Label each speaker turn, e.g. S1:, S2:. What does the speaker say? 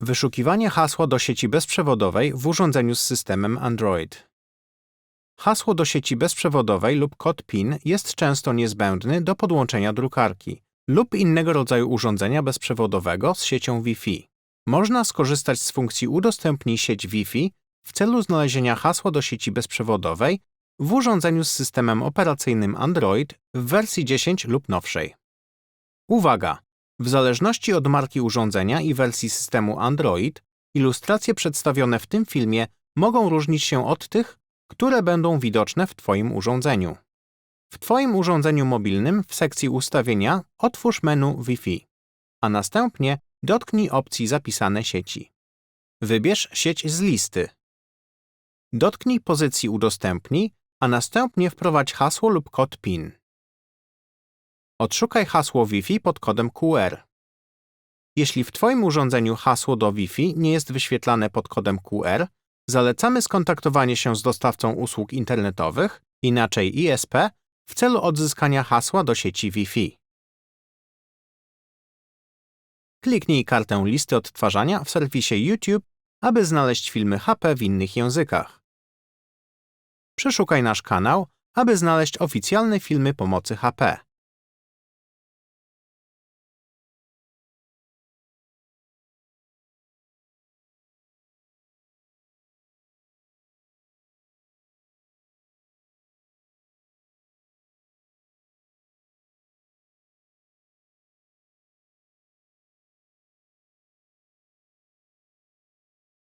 S1: Wyszukiwanie hasła do sieci bezprzewodowej w urządzeniu z systemem Android. Hasło do sieci bezprzewodowej lub kod PIN jest często niezbędny do podłączenia drukarki lub innego rodzaju urządzenia bezprzewodowego z siecią Wi-Fi. Można skorzystać z funkcji Udostępnij sieć Wi-Fi w celu znalezienia hasła do sieci bezprzewodowej w urządzeniu z systemem operacyjnym Android w wersji 10 lub nowszej. Uwaga! W zależności od marki urządzenia i wersji systemu Android, ilustracje przedstawione w tym filmie mogą różnić się od tych, które będą widoczne w Twoim urządzeniu. W Twoim urządzeniu mobilnym w sekcji Ustawienia otwórz menu Wi-Fi, a następnie dotknij opcji Zapisane sieci. Wybierz sieć z listy. Dotknij pozycji Udostępnij, a następnie wprowadź hasło lub kod PIN. Odszukaj hasło Wi-Fi pod kodem QR. Jeśli w Twoim urządzeniu hasło do Wi-Fi nie jest wyświetlane pod kodem QR, zalecamy skontaktowanie się z dostawcą usług internetowych, inaczej ISP, w celu odzyskania hasła do sieci Wi-Fi. Kliknij kartę listy odtwarzania w serwisie YouTube, aby znaleźć filmy HP w innych językach. Przeszukaj nasz kanał, aby znaleźć oficjalne filmy pomocy HP.